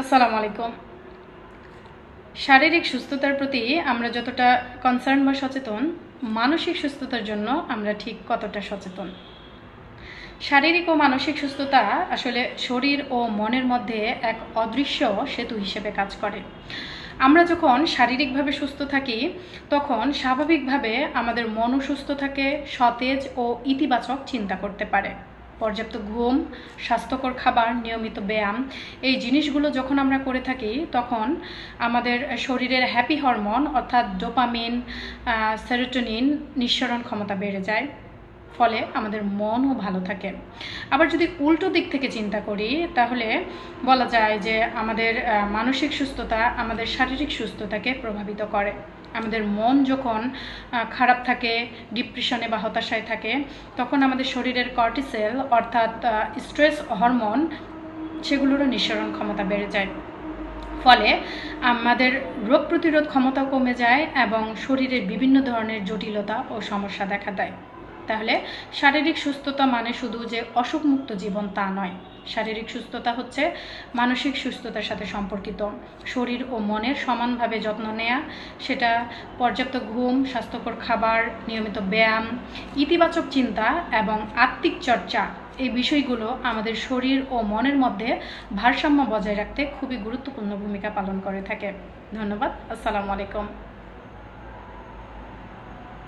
আসসালামু আলাইকুম। শারীরিক সুস্থতার প্রতি আমরা যতটা কনসার্ন বা সচেতন, মানসিক সুস্থতার জন্য আমরা ঠিক কতটা সচেতন? শারীরিক ও মানসিক সুস্থতা আসলে শরীর ও মনের মধ্যে এক অদৃশ্য সেতু হিসেবে কাজ করে। আমরা যখন শারীরিকভাবে সুস্থ থাকি, তখন স্বাভাবিকভাবে আমাদের মনও সুস্থ থাকে, সতেজ ও ইতিবাচক চিন্তা করতে পারে। পর্যাপ্ত ঘুম, স্বাস্থ্যকর খাবার, নিয়মিত ব্যায়াম, এই জিনিসগুলো যখন আমরা করে থাকি, তখন আমাদের শরীরের হ্যাপি হরমোন অর্থাৎ ডোপামিন সেরোটোনিন নিঃসরণ ক্ষমতা বেড়ে যায়। ফলে আমাদের মনও ভালো থাকে। আবার যদি উল্টো দিক থেকে চিন্তা করি, তাহলে বলা যায় যে আমাদের মানসিক সুস্থতা আমাদের শারীরিক সুস্থতাকে প্রভাবিত করে। আমাদের মন যখন খারাপ থাকে, ডিপ্রেশনে বা হতাশায় থাকে, তখন আমাদের শরীরের কর্টিসেল অর্থাৎ স্ট্রেস হরমোন সেগুলোরও নিঃসরণ ক্ষমতা বেড়ে যায়। ফলে আমাদের রোগ প্রতিরোধ ক্ষমতাও কমে যায় এবং শরীরের বিভিন্ন ধরনের জটিলতা ও সমস্যা দেখা দেয়। তাহলে শারীরিক সুস্থতা মানে শুধু যে অসুখমুক্ত জীবন তা নয়। শারীরিক সুস্থতা হচ্ছে মানসিক সুস্থতার সাথে সম্পর্কিত। শরীর ও মনের সমানভাবে যত্ন নেওয়া সেটা পর্যাপ্ত ঘুম, স্বাস্থ্যকর খাবার, নিয়মিত ব্যায়াম, ইতিবাচক চিন্তা এবং আত্মিক চর্চা এই বিষয়গুলো আমাদের শরীর ও মনের মধ্যে ভারসাম্য বজায় রাখতে খুবই গুরুত্বপূর্ণ ভূমিকা পালন করে থাকে। ধন্যবাদ। আসসালামু আলাইকুম।